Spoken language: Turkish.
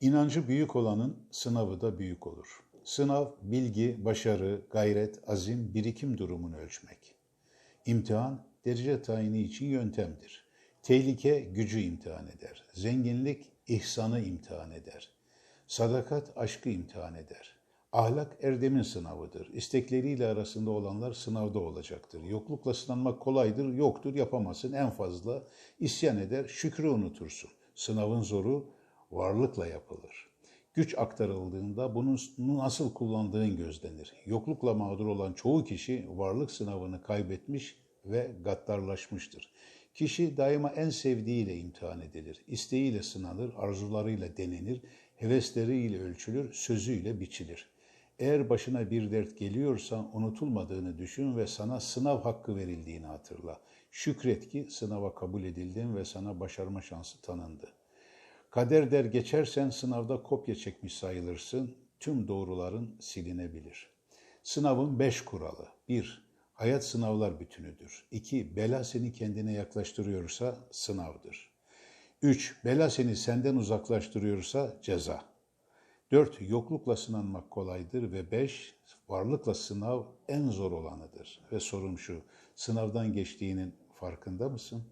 İnancı büyük olanın sınavı da büyük olur. Sınav, bilgi, başarı, gayret, azim, birikim durumunu ölçmek. İmtihan, derece tayini için yöntemdir. Tehlike, gücü imtihan eder. Zenginlik, ihsanı imtihan eder. Sadakat, aşkı imtihan eder. Ahlak erdemin sınavıdır. İstekleriyle arasında olanlar sınavda olacaktır. Yoklukla sınanmak kolaydır, yoktur, yapamazsın. En fazla isyan eder, şükrü unutursun. Sınavın zoru varlıkla yapılır. Güç aktarıldığında bunu nasıl kullandığın gözlenir. Yoklukla mağdur olan çoğu kişi varlık sınavını kaybetmiş ve gaddarlaşmıştır. Kişi daima en sevdiğiyle imtihan edilir. İsteğiyle sınanır, arzularıyla denenir, hevesleriyle ölçülür, sözüyle biçilir. Eğer başına bir dert geliyorsa unutulmadığını düşün ve sana sınav hakkı verildiğini hatırla. Şükret ki sınava kabul edildin ve sana başarma şansı tanındı. Kader der geçersen sınavda kopya çekmiş sayılırsın, tüm doğruların silinebilir. Sınavın beş kuralı. 1. Hayat sınavlar bütünüdür. 2. Bela seni kendine yaklaştırıyorsa sınavdır. 3. Bela seni senden uzaklaştırıyorsa ceza. 4. Yoklukla sınanmak kolaydır ve 5. Varlıkla sınav en zor olanıdır. Ve sorum şu, sınavdan geçtiğinin farkında mısın?